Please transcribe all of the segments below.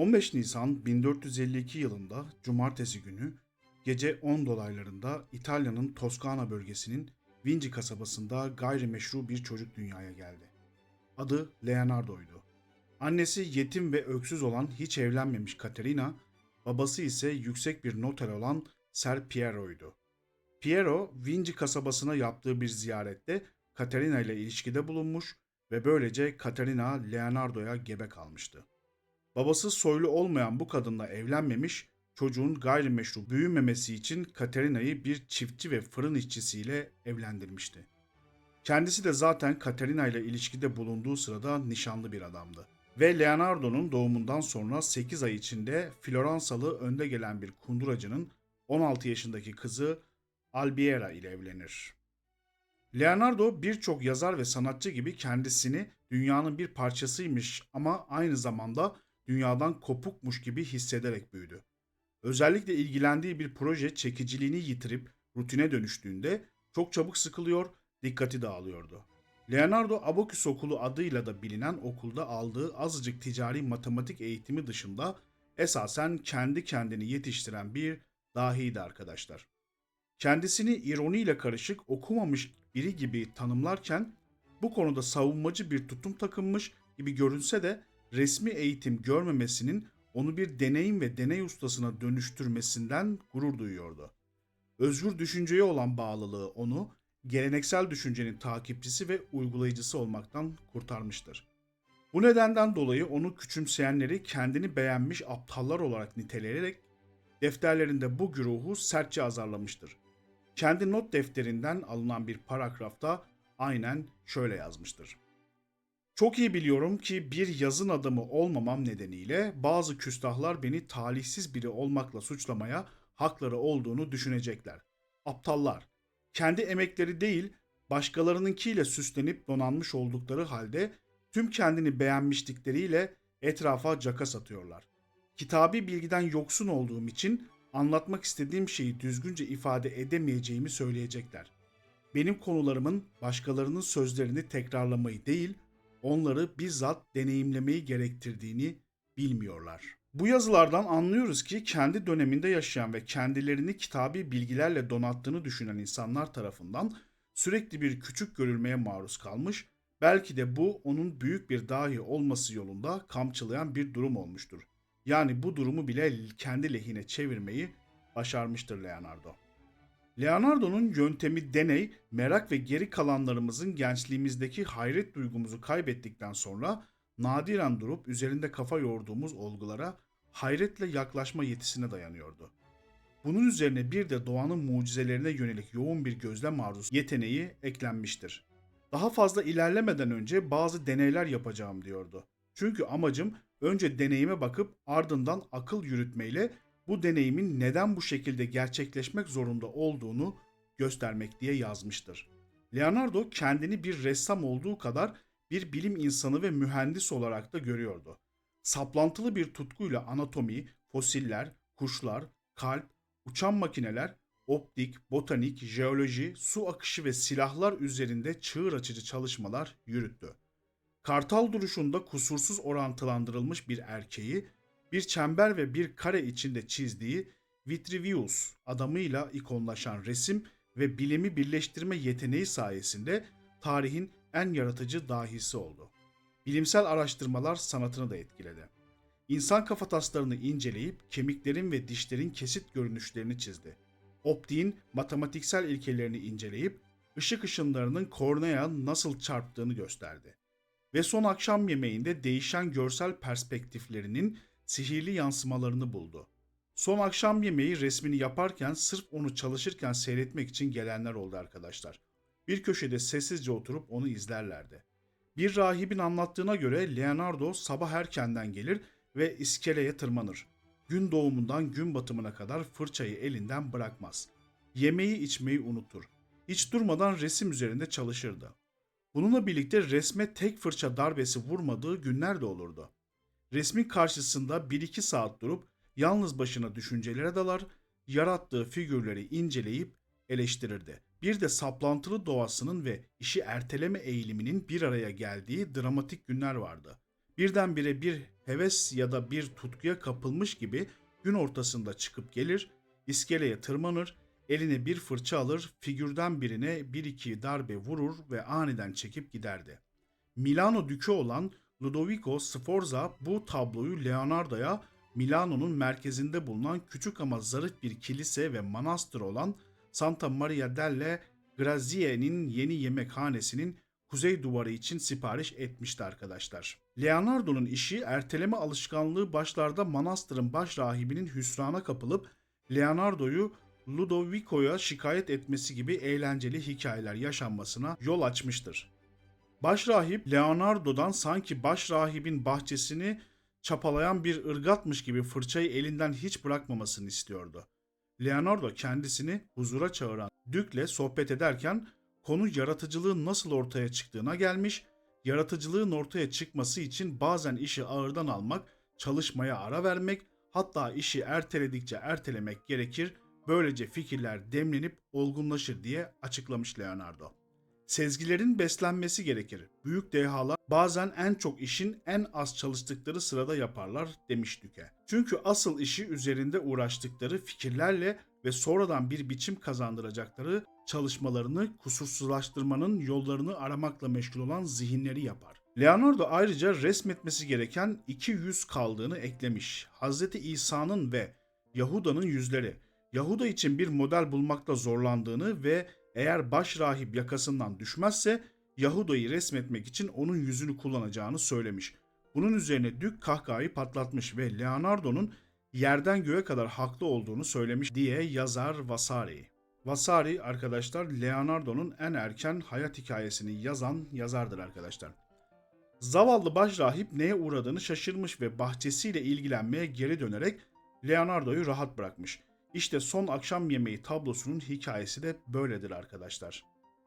15 Nisan 1452 yılında Cumartesi günü gece 10 dolaylarında İtalya'nın Toskana bölgesinin Vinci kasabasında gayrimeşru bir çocuk dünyaya geldi. Adı Leonardo'ydu. Annesi yetim ve öksüz olan hiç evlenmemiş Caterina, babası ise yüksek bir noter olan Ser Piero'ydu. Piero, Vinci kasabasına yaptığı bir ziyarette Caterina ile ilişkide bulunmuş ve böylece Caterina Leonardo'ya gebe kalmıştı. Babası soylu olmayan bu kadınla evlenmemiş, çocuğun gayrimeşru büyümemesi için Katerina'yı bir çiftçi ve fırın işçisiyle evlendirmişti. Kendisi de zaten Katerina ile ilişkide bulunduğu sırada nişanlı bir adamdı. Ve Leonardo'nun doğumundan sonra 8 ay içinde Floransalı önde gelen bir kunduracının 16 yaşındaki kızı Albiera ile evlenir. Leonardo birçok yazar ve sanatçı gibi kendisini dünyanın bir parçasıymış ama aynı zamanda dünyadan kopukmuş gibi hissederek büyüdü. Özellikle ilgilendiği bir proje çekiciliğini yitirip rutine dönüştüğünde çok çabuk sıkılıyor, dikkati dağılıyordu. Leonardo Abaküs Okulu adıyla da bilinen okulda aldığı azıcık ticari matematik eğitimi dışında esasen kendi kendini yetiştiren bir dahiydi arkadaşlar. Kendisini ironiyle karışık okumamış biri gibi tanımlarken bu konuda savunmacı bir tutum takınmış gibi görünse de resmi eğitim görmemesinin onu bir deneyim ve deney ustasına dönüştürmesinden gurur duyuyordu. Özgür düşünceye olan bağlılığı onu geleneksel düşüncenin takipçisi ve uygulayıcısı olmaktan kurtarmıştır. Bu nedenden dolayı onu küçümseyenleri kendini beğenmiş aptallar olarak niteleyerek defterlerinde bu güruhu sertçe azarlamıştır. Kendi not defterinden alınan bir paragrafta aynen şöyle yazmıştır. Çok iyi biliyorum ki bir yazın adamı olmamam nedeniyle bazı küstahlar beni talihsiz biri olmakla suçlamaya hakları olduğunu düşünecekler. Aptallar. Kendi emekleri değil, başkalarınınkiyle süslenip donanmış oldukları halde tüm kendini beğenmişlikleriyle etrafa caka satıyorlar. Kitabi bilgiden yoksun olduğum için anlatmak istediğim şeyi düzgünce ifade edemeyeceğimi söyleyecekler. Benim konularımın başkalarının sözlerini tekrarlamayı değil, onları bizzat deneyimlemeyi gerektirdiğini bilmiyorlar. Bu yazılardan anlıyoruz ki kendi döneminde yaşayan ve kendilerini kitabi bilgilerle donattığını düşünen insanlar tarafından sürekli bir küçük görülmeye maruz kalmış, belki de bu onun büyük bir dahi olması yolunda kamçılayan bir durum olmuştur. Yani bu durumu bile kendi lehine çevirmeyi başarmıştır Leonardo. Leonardo'nun yöntemi deney, merak ve geri kalanlarımızın gençliğimizdeki hayret duygumuzu kaybettikten sonra nadiren durup üzerinde kafa yorduğumuz olgulara hayretle yaklaşma yetisine dayanıyordu. Bunun üzerine bir de doğanın mucizelerine yönelik yoğun bir gözlem maruz yeteneği eklenmiştir. Daha fazla ilerlemeden önce bazı deneyler yapacağım diyordu. Çünkü amacım önce deneyime bakıp ardından akıl yürütmeyle bu deneyimin neden bu şekilde gerçekleşmek zorunda olduğunu göstermek diye yazmıştır. Leonardo kendini bir ressam olduğu kadar bir bilim insanı ve mühendis olarak da görüyordu. Saplantılı bir tutkuyla anatomi, fosiller, kuşlar, kalp, uçan makineler, optik, botanik, jeoloji, su akışı ve silahlar üzerinde çığır açıcı çalışmalar yürüttü. Kartal duruşunda kusursuz orantılandırılmış bir erkeği bir çember ve bir kare içinde çizdiği Vitruvius adamıyla ikonlaşan resim ve bilimi birleştirme yeteneği sayesinde tarihin en yaratıcı dahisi oldu. Bilimsel araştırmalar sanatını da etkiledi. İnsan kafataslarını inceleyip kemiklerin ve dişlerin kesit görünüşlerini çizdi. Optiğin matematiksel ilkelerini inceleyip ışık ışınlarının korneaya nasıl çarptığını gösterdi. Ve son akşam yemeğinde değişen görsel perspektiflerinin sihirli yansımalarını buldu. Son akşam yemeği resmini yaparken sırf onu çalışırken seyretmek için gelenler oldu arkadaşlar. Bir köşede sessizce oturup onu izlerlerdi. Bir rahibin anlattığına göre Leonardo sabah erkenden gelir ve iskeleye tırmanır. Gün doğumundan gün batımına kadar fırçayı elinden bırakmaz. Yemeği içmeyi unutur. Hiç durmadan resim üzerinde çalışırdı. Bununla birlikte resme tek fırça darbesi vurmadığı günler de olurdu. Resmin karşısında 1-2 saat durup yalnız başına düşüncelere dalar, yarattığı figürleri inceleyip eleştirirdi. Bir de saplantılı doğasının ve işi erteleme eğiliminin bir araya geldiği dramatik günler vardı. birdenbire bir heves ya da bir tutkuya kapılmış gibi gün ortasında çıkıp gelir, iskeleye tırmanır, eline bir fırça alır, figürden birine bir iki darbe vurur ve aniden çekip giderdi. Milano dükü olan Ludovico Sforza bu tabloyu Leonardo'ya Milano'nun merkezinde bulunan küçük ama zarif bir kilise ve manastır olan Santa Maria delle Grazie'nin yeni yemekhanesinin kuzey duvarı için sipariş etmişti arkadaşlar. Leonardo'nun işi erteleme alışkanlığı başlarda manastırın baş rahibinin hüsrana kapılıp Leonardo'yu Ludovico'ya şikayet etmesi gibi eğlenceli hikayeler yaşanmasına yol açmıştır. Başrahip Leonardo'dan sanki başrahibin bahçesini çapalayan bir ırgatmış gibi fırçayı elinden hiç bırakmamasını istiyordu. Leonardo kendisini huzura çağıran Dük'le sohbet ederken konu yaratıcılığın nasıl ortaya çıktığına gelmiş, yaratıcılığın ortaya çıkması için bazen işi ağırdan almak, çalışmaya ara vermek, hatta işi erteledikçe ertelemek gerekir, böylece fikirler demlenip olgunlaşır diye açıklamış Leonardo. Sezgilerin beslenmesi gerekir. Büyük dehalar bazen en çok işin en az çalıştıkları sırada yaparlar demiş Düke. Çünkü asıl işi üzerinde uğraştıkları fikirlerle ve sonradan bir biçim kazandıracakları çalışmalarını kusursuzlaştırmanın yollarını aramakla meşgul olan zihinleri yapar. Leonardo ayrıca resmetmesi gereken iki yüz kaldığını eklemiş. Hz. İsa'nın ve Yahuda'nın yüzleri. Yahuda için bir model bulmakta zorlandığını ve eğer baş rahip yakasından düşmezse Yahuda'yı resmetmek için onun yüzünü kullanacağını söylemiş. Bunun üzerine Dük kahkahayı patlatmış ve Leonardo'nun yerden göğe kadar haklı olduğunu söylemiş diye yazar Vasari. Vasari arkadaşlar Leonardo'nun en erken hayat hikayesini yazan yazardır arkadaşlar. Zavallı başrahip neye uğradığını şaşırmış ve bahçesiyle ilgilenmeye geri dönerek Leonardo'yu rahat bırakmış. İşte son akşam yemeği tablosunun hikayesi de böyledir arkadaşlar.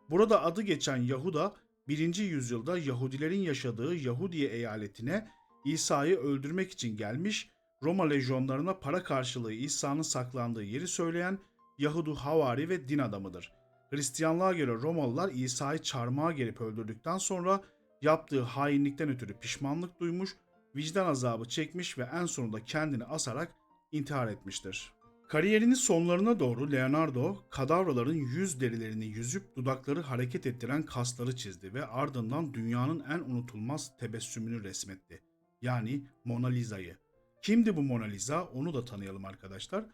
Burada adı geçen Yahuda 1. yüzyılda Yahudilerin yaşadığı Yahudiye eyaletine İsa'yı öldürmek için gelmiş, Roma lejyonlarına para karşılığı İsa'nın saklandığı yeri söyleyen Yahudu havari ve din adamıdır. Hristiyanlığa göre Romalılar İsa'yı çarmıha gerip öldürdükten sonra yaptığı hainlikten ötürü pişmanlık duymuş, vicdan azabı çekmiş ve en sonunda kendini asarak intihar etmiştir. Kariyerinin sonlarına doğru Leonardo, kadavraların yüz derilerini yüzüp dudakları hareket ettiren kasları çizdi ve ardından dünyanın en unutulmaz tebessümünü resmetti. Yani Mona Lisa'yı. Kimdi bu Mona Lisa? Onu da tanıyalım arkadaşlar.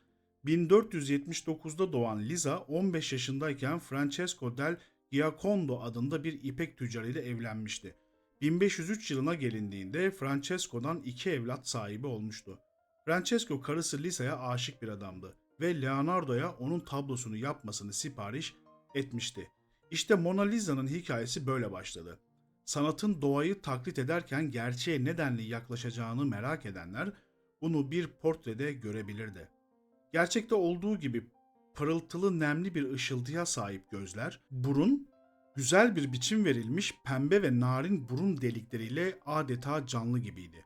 1479'da doğan Lisa 15 yaşındayken Francesco del Giacondo adında bir ipek tüccarıyla evlenmişti. 1503 yılına gelindiğinde Francesco'dan iki evlat sahibi olmuştu. Francesco karısı Lisa'ya aşık bir adamdı ve Leonardo'ya onun tablosunu yapmasını sipariş etmişti. İşte Mona Lisa'nın hikayesi böyle başladı. Sanatın doğayı taklit ederken gerçeğe nedenli yaklaşacağını merak edenler bunu bir portrede görebilirdi. Gerçekte olduğu gibi pırıltılı nemli bir ışıltıya sahip gözler, burun, güzel bir biçim verilmiş pembe ve narin burun delikleriyle adeta canlı gibiydi.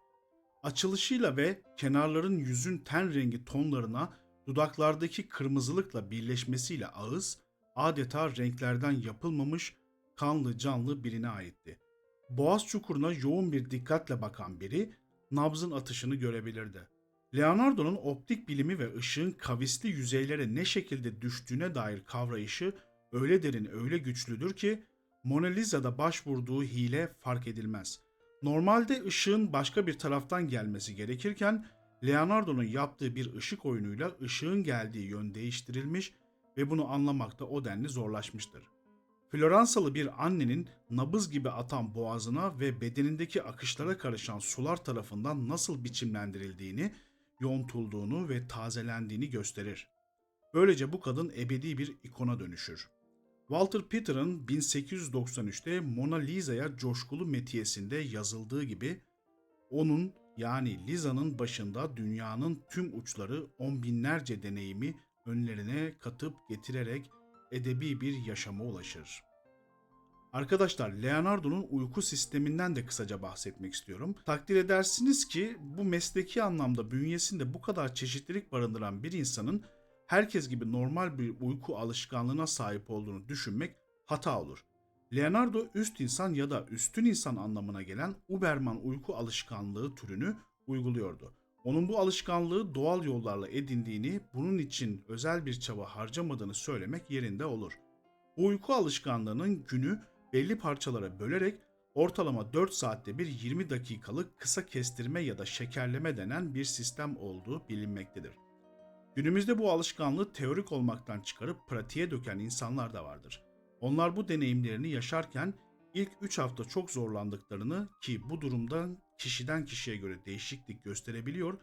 Açılışıyla ve kenarların yüzün ten rengi tonlarına dudaklardaki kırmızılıkla birleşmesiyle ağız adeta renklerden yapılmamış kanlı canlı birine aitti. Boğaz çukuruna yoğun bir dikkatle bakan biri nabzın atışını görebilirdi. Leonardo'nun optik bilimi ve ışığın kavisli yüzeylere ne şekilde düştüğüne dair kavrayışı öyle derin öyle güçlüdür ki Mona Lisa'da başvurduğu hile fark edilmez. Normalde ışığın başka bir taraftan gelmesi gerekirken Leonardo'nun yaptığı bir ışık oyunuyla ışığın geldiği yön değiştirilmiş ve bunu anlamak da o denli zorlaşmıştır. Floransalı bir annenin nabız gibi atan boğazına ve bedenindeki akışlara karışan sular tarafından nasıl biçimlendirildiğini, yontulduğunu ve tazelendiğini gösterir. Böylece bu kadın ebedi bir ikona dönüşür. Walter Peter'ın 1893'te Mona Lisa'ya coşkulu metiyesinde yazıldığı gibi onun yani Lisa'nın başında dünyanın tüm uçları on binlerce deneyimi önlerine katıp getirerek edebi bir yaşama ulaşır. Arkadaşlar Leonardo'nun uyku sisteminden de kısaca bahsetmek istiyorum. Takdir edersiniz ki bu mesleki anlamda bünyesinde bu kadar çeşitlilik barındıran bir insanın herkes gibi normal bir uyku alışkanlığına sahip olduğunu düşünmek hata olur. Leonardo üst insan ya da üstün insan anlamına gelen Uberman uyku alışkanlığı türünü uyguluyordu. Onun bu alışkanlığı doğal yollarla edindiğini, bunun için özel bir çaba harcamadığını söylemek yerinde olur. Bu uyku alışkanlığının günü belli parçalara bölerek ortalama 4 saatte bir 20 dakikalık kısa kestirme ya da şekerleme denen bir sistem olduğu bilinmektedir. Günümüzde bu alışkanlığı teorik olmaktan çıkarıp pratiğe döken insanlar da vardır. Onlar bu deneyimlerini yaşarken ilk 3 hafta çok zorlandıklarını ki bu durumda kişiden kişiye göre değişiklik gösterebiliyor,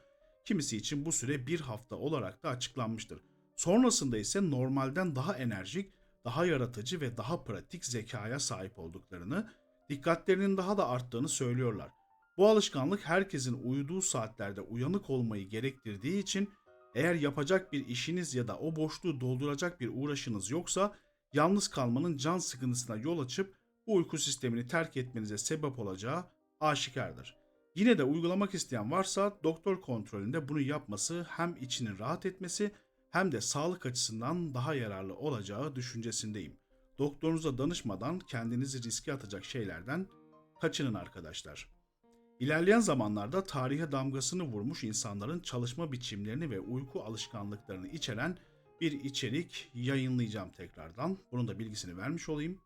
kimisi için bu süre bir hafta olarak da açıklanmıştır. Sonrasında ise normalden daha enerjik, daha yaratıcı ve daha pratik zekaya sahip olduklarını, dikkatlerinin daha da arttığını söylüyorlar. Bu alışkanlık herkesin uyuduğu saatlerde uyanık olmayı gerektirdiği için eğer yapacak bir işiniz ya da o boşluğu dolduracak bir uğraşınız yoksa yalnız kalmanın can sıkıntısına yol açıp bu uyku sistemini terk etmenize sebep olacağı aşikardır. Yine de uygulamak isteyen varsa doktor kontrolünde bunu yapması hem içinin rahat etmesi hem de sağlık açısından daha yararlı olacağı düşüncesindeyim. Doktorunuza danışmadan kendinizi riske atacak şeylerden kaçının arkadaşlar. İlerleyen zamanlarda tarihe damgasını vurmuş insanların çalışma biçimlerini ve uyku alışkanlıklarını içeren bir içerik yayınlayacağım tekrardan. Bunun da bilgisini vermiş olayım.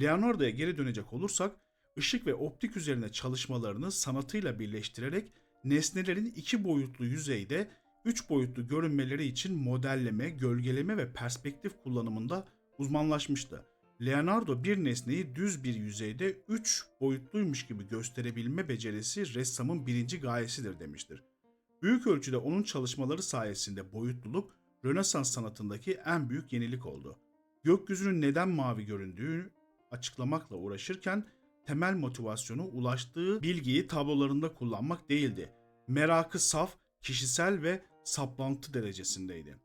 Leonardo'ya geri dönecek olursak, ışık ve optik üzerine çalışmalarını sanatıyla birleştirerek nesnelerin iki boyutlu yüzeyde üç boyutlu görünmeleri için modelleme, gölgeleme ve perspektif kullanımında uzmanlaşmıştı. Leonardo bir nesneyi düz bir yüzeyde üç boyutluymuş gibi gösterebilme becerisi ressamın birinci gayesidir demiştir. Büyük ölçüde onun çalışmaları sayesinde boyutluluk Rönesans sanatındaki en büyük yenilik oldu. Gökyüzünün neden mavi göründüğünü açıklamakla uğraşırken temel motivasyonu ulaştığı bilgiyi tablolarında kullanmak değildi. Merakı saf, kişisel ve saplantı derecesindeydi.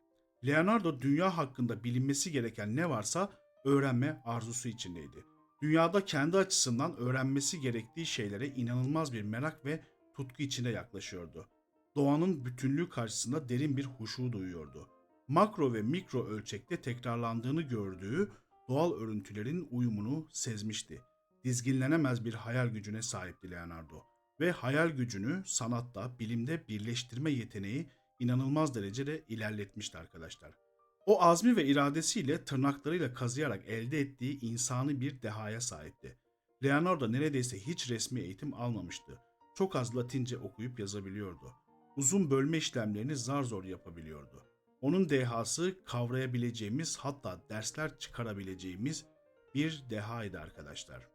Leonardo dünya hakkında bilinmesi gereken ne varsa öğrenme arzusu içindeydi. Dünyada kendi açısından öğrenmesi gerektiği şeylere inanılmaz bir merak ve tutku içinde yaklaşıyordu. Doğanın bütünlüğü karşısında derin bir huşu duyuyordu. Makro ve mikro ölçekte tekrarlandığını gördüğü doğal örüntülerin uyumunu sezmişti. Dizginlenemez bir hayal gücüne sahipti Leonardo ve hayal gücünü sanatta, bilimde birleştirme yeteneği inanılmaz derecede ilerletmişti arkadaşlar. O azmi ve iradesiyle tırnaklarıyla kazıyarak elde ettiği insani bir dehaya sahipti. Leonardo neredeyse hiç resmi eğitim almamıştı. Çok az Latince okuyup yazabiliyordu. Uzun bölme işlemlerini zar zor yapabiliyordu. Onun dehası kavrayabileceğimiz hatta dersler çıkarabileceğimiz bir dehaydı arkadaşlar.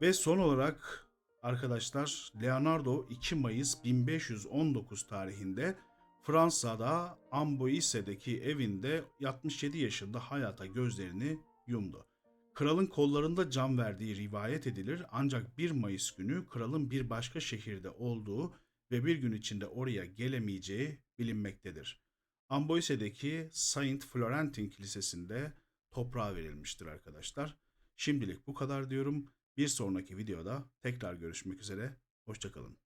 Ve son olarak arkadaşlar Leonardo 2 Mayıs 1519 tarihinde Fransa'da Amboise'deki evinde 67 yaşında hayata gözlerini yumdu. Kralın kollarında can verdiği rivayet edilir ancak 1 Mayıs günü kralın bir başka şehirde olduğu ve bir gün içinde oraya gelemeyeceği bilinmektedir. Amboise'deki Saint Florentin Kilisesi'nde toprağa verilmiştir arkadaşlar. Şimdilik bu kadar diyorum. Bir sonraki videoda tekrar görüşmek üzere. Hoşçakalın.